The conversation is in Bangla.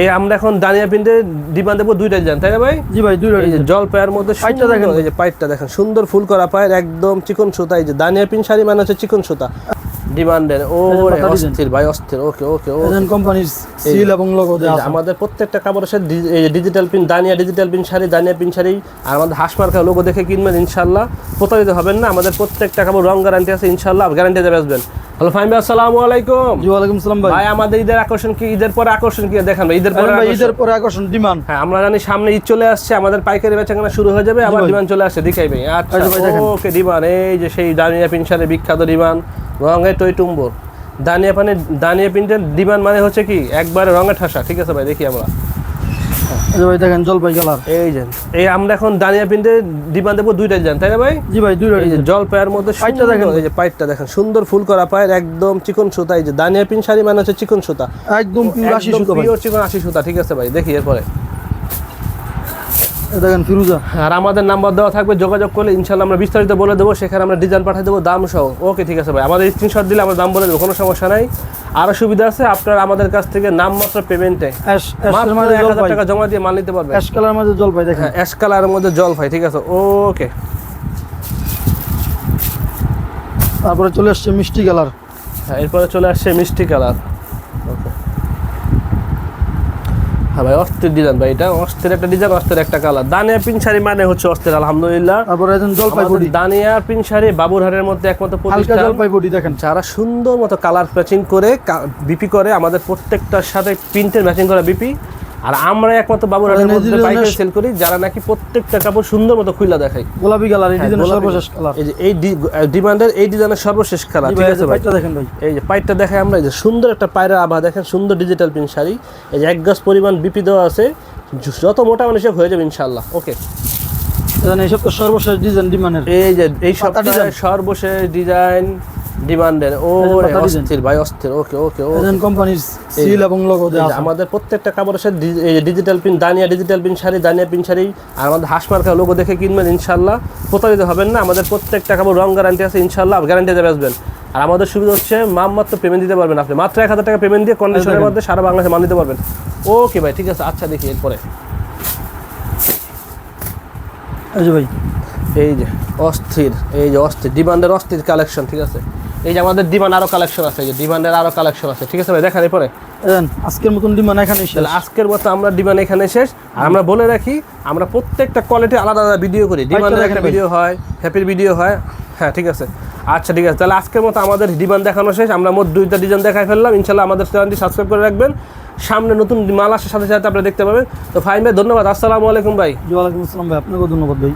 এই আমরা এখন দানিয়া পিন্ডে ডিমান্ড দেবো দুইটা ডিজাইন তাই না ভাই? জি ভাই দুই এই জল পায়ের মধ্যে পাইটটা দেখেন। এই যে পাইটটা দেখেন সুন্দর ফুল করা পায়ের একদম চিকন সুতা। এই যে দানিয়া পিন শাড়ি মানে হচ্ছে চিকন সুতা। ডিমান্ডের ও। অস্থির ভাই অস্থির। ওকে ওকে ও এজেন্ট কোম্পানির সিল এবং লোগো দেওয়া আমাদের প্রত্যেকটা কাপড়ের সাথে digital pin Dania digital pin sari Dania pin sari আর আমাদের হাঁস মার্কা লোগো দেখে কিনবেন ইনশাল্লাহ। প্রতারিত হবেন না আমাদের প্রত্যেকটা কাপড় রং গ্যারান্টি আছে ইনশাল্লাহ গ্যারান্টি দেবে আসবেন। হ্যালো ফাইম ভাই আসসালামু আলাইকুম। জি ওয়ালাইকুম সালাম ভাই। ভাই আমাদের ঈদের আকর্ষণ কি? ঈদের পরে আকর্ষণ কি? দেখান ভাই ঈদের পরে ঈদের পরে আকর্ষণ ডিমান্ড হ্যাঁ আমরা জানি সামনে ঈদ চলে আসছে আমাদের পাইকারি বেচাকেনা শুরু হয়ে যাবে আবার ডিমান্ড চলে আসছে। দেখাই ভাই আচ্ছা ওকে ডিমান্ড এই যে সেই দানিয়া পিন শাড়ি বিখ্যাত ডিমান্ড রঙে টই টুম্বর। দানিয়া পানে দানিয়া পিনটের ডিমান্ড মানে হচ্ছে কি? একবারে রঙে ঠাসা ঠিক আছে ভাই দেখি আমরা। যে ভাই দেখেন জলপাই কালার। এই যে এই আমরা এখন দানিয়া পিনটে ডিমান্ড দেবো দুইটা ডিজাইন তাই না ভাই? জি ভাই দুইটা মধ্যে পাইটটা দেখেন। সুন্দর- এই যে পাইটটা দেখেন সুন্দর ফুল করা পায়ের একদম চিকন সুতা এই যে দানিয়া পিন শাড়ি মানে হচ্ছে চিকন সুতা। একদম পিওর আশি সুতো পিওর চিকন আশি সুতা ঠিক আছে ভাই দেখি এরপরে। দেখেন ফিরুজা। আর আমাদের নাম্বার দেওয়া থাকবে যোগাযোগ করলে ইনশাল্লাহ আমরা বিস্তারিত বলে দেবো সেখানে আমরা ডিজাইন পাঠিয়ে দেবো দাম সহ। ওকে ঠিক আছে ভাই। আমাদের স্ক্রিনশট দিলে আমরা দাম বলে দেবো কোনো সমস্যা নাই। আরও সুবিধা আছে আপনার আমাদের কাছ থেকে নাম মাত্র পেমেন্টে টাকা জমা দিয়ে মাল নিতে পারবেন। অ্যাশ কালার মাঝে জলপাই দেখেন। হ্যাঁ অ্যাশ কালারের মধ্যে জল ভাই ঠিক আছে। ওকে। তারপরে চলে আসছে মিষ্টি কালার। হ্যাঁ এরপরে চলে আসছে মিষ্টি কালার। ওকে। হ্যাঁ ভাই অস্থির ডিজাইন ভাই এটা। অস্থির একটা ডিজাইন অস্থির একটা কালার দানিয়া পিন শাড়ি মানে হচ্ছে অস্থির আলহামদুলিল্লাহ। তারপর একজন জলপাইগুড়ি দানিয়া পিন শাড়ি বাবুরহাটের মধ্যে একমাত্র প্রতিষ্ঠান। জলপাইগুড়ি দেখেন। যারা সুন্দর মতো কালার ম্যাচিং করে বিপি করে আমাদের প্রত্যেকটার সাথে প্রিন্টের ম্যাচিং করা বিপি আর আমরা একমাত্র মানে মধ্যে পাইকারি সেল করি যারা নাকি প্রত্যেকটা কাপড় সুন্দর মতো খুইলা দেখাই গোলাপি কালার এই হ্যাঁ, ডিজাইনের সর্বশেষ কালার এই যে এই ডিমান্ডের এই ডিজাইনের সর্বশেষ কালার ঠিক আছে ভাই? দেখেন ভাই। এই যে পাইটটা দেখাই আমরা এই যে সুন্দর একটা পায়রা আভা দেখেন সুন্দর ডিজিটাল পিন শাড়ি। এই যে এক গাছ পরিমাণ বিপি দেওয়া আছে যত মোটা মানুষের হয়ে যাবে ইনশাল্লাহ ওকে? এখানে এইসব তো সর্বশেষ ডিজাইন ডিমান্ডের। এই যে এই ডিজাইন। সর্বশেষ ডিজাইন ডিমান্ডের ও পাতা ডিজাইন। অস্থির ভাই অস্থির। ওকে ওকে ও কোম্পানির সিল এবং লোগো দেওয়া আমাদের প্রত্যেকটা কাপড়ের সাথে digital pin Dania digital pin sari Dania pin sari আর আমাদের লোগো দেখে কিনবেন ইনশাল্লাহ। প্রতারিত হবেন না আমাদের প্রত্যেকটা কাপড় রং গ্যারান্টি আছে ইনশাল্লাহ গ্যারান্টি দেবে আসবেন আর আমাদের সুবিধা হচ্ছে মাম মাত্র পেমেন্ট দিতে পারবেন আপনি। মাত্র এক হাজার টাকা পেমেন্ট দিয়ে কন্ডিশনের। মধ্যে সারা বাংলাদেশে মান দিতে পারবেন। ওকে ভাই ঠিক আছে আচ্ছা দেখি এরপরে। এই যে ভাই। এই যে অস্থির এই যে অস্থির ডিমান্ডের অস্থির কালেকশন ঠিক আছে। এই যে আমাদের ডিমান্ড আরও কালেকশন আছে যে ডিমান্ডের আরও কালেকশন আছে ঠিক আছে ভাই? এরপরে। এজেন্ট আজকের মতন ডিমান্ড এখানে শেষ। আজকের মতো আমরা ডিমান্ড এখানে শেষ। আর আমরা বলে রাখি আমরা প্রত্যেকটা কোয়ালিটি আলাদা আলাদা ভিডিও করি। ডিমান্ডের একটা ভিডিও হয় হ্যাপির ভিডিও হয়। হ্যাঁ ঠিক আছে। আচ্ছা ঠিক আছে। তাহলে আজকের মতো আমাদের ডিমান্ড দেখানো শেষ। আমরা মোট দুইটা ডিজাইন দেখাই ফেললাম। ইনশাল্লাহ আমাদের চ্যানেলটি সাবস্ক্রাইব করে রাখবেন। সামনে নতুন মাল আসার সাথে সাথে আপনারা দেখতে পাবেন। তো ফাইন ভাই ধন্যবাদ। আসসালামু আলাইকুম ভাই। ওয়ালাইকুম আসসালাম ভাই। আপনাকেও ধন্যবাদ ভাই।